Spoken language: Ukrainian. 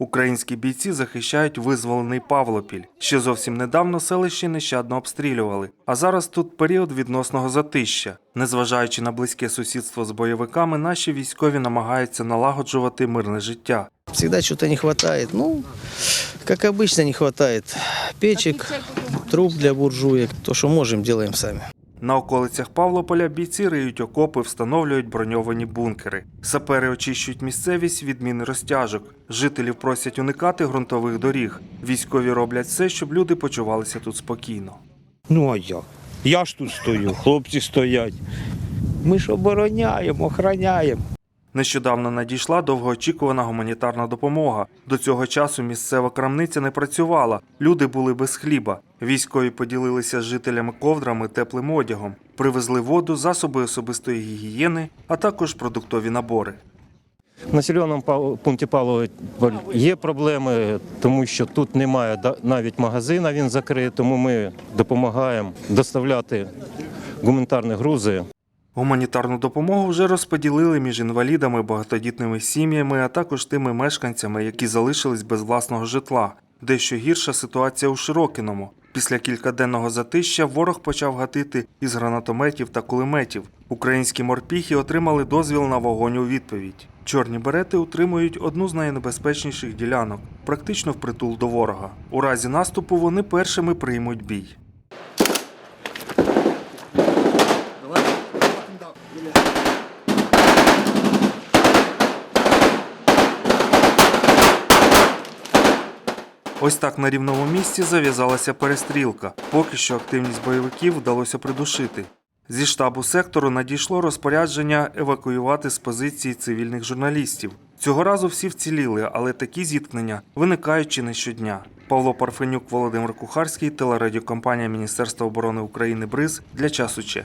Українські бійці захищають визволений Павлопіль. Ще зовсім недавно селище нещадно обстрілювали, а зараз тут період відносного затища. Незважаючи на близьке сусідство з бойовиками, наші військові намагаються налагоджувати мирне життя. Всегда что-то не хватает. Ну, как обычно, не хватает печек, труб для буржуек. То, что можем, делаем сами. На околицях Павлополя бійці риють окопи, встановлюють броньовані бункери. Сапери очищують місцевість від мін розтяжок. Жителів просять уникати ґрунтових доріг. Військові роблять все, щоб люди почувалися тут спокійно. Ну а як? Я ж тут стою, хлопці стоять. Ми ж обороняємо, охороняємо. Нещодавно надійшла довгоочікувана гуманітарна допомога. До цього часу місцева крамниця не працювала. Люди були без хліба. Військові поділилися з жителями ковдрами, теплим одягом, привезли воду, засоби особистої гігієни, а також продуктові набори. В населеному пункті Павлові є проблеми, тому що тут немає навіть магазина, він закритий, тому ми допомагаємо доставляти гуманітарні грузи. Гуманітарну допомогу вже розподілили між інвалідами, багатодітними сім'ями, а також тими мешканцями, які залишились без власного житла. Дещо гірша ситуація у Широкиному. Після кількаденного затища ворог почав гатити із гранатометів та кулеметів. Українські морпіхи отримали дозвіл на вогонь у відповідь. Чорні берети утримують одну з найнебезпечніших ділянок, практично впритул до ворога. У разі наступу вони першими приймуть бій. Ось так на рівному місці зав'язалася перестрілка. Поки що активність бойовиків вдалося придушити. Зі штабу сектору надійшло розпорядження евакуювати з позиції цивільних журналістів. Цього разу всі вціліли, але такі зіткнення виникають чи не щодня. Павло Парфенюк, Володимир Кухарський, телерадіокомпанія Міністерства оборони України БРИЗ для часу Че.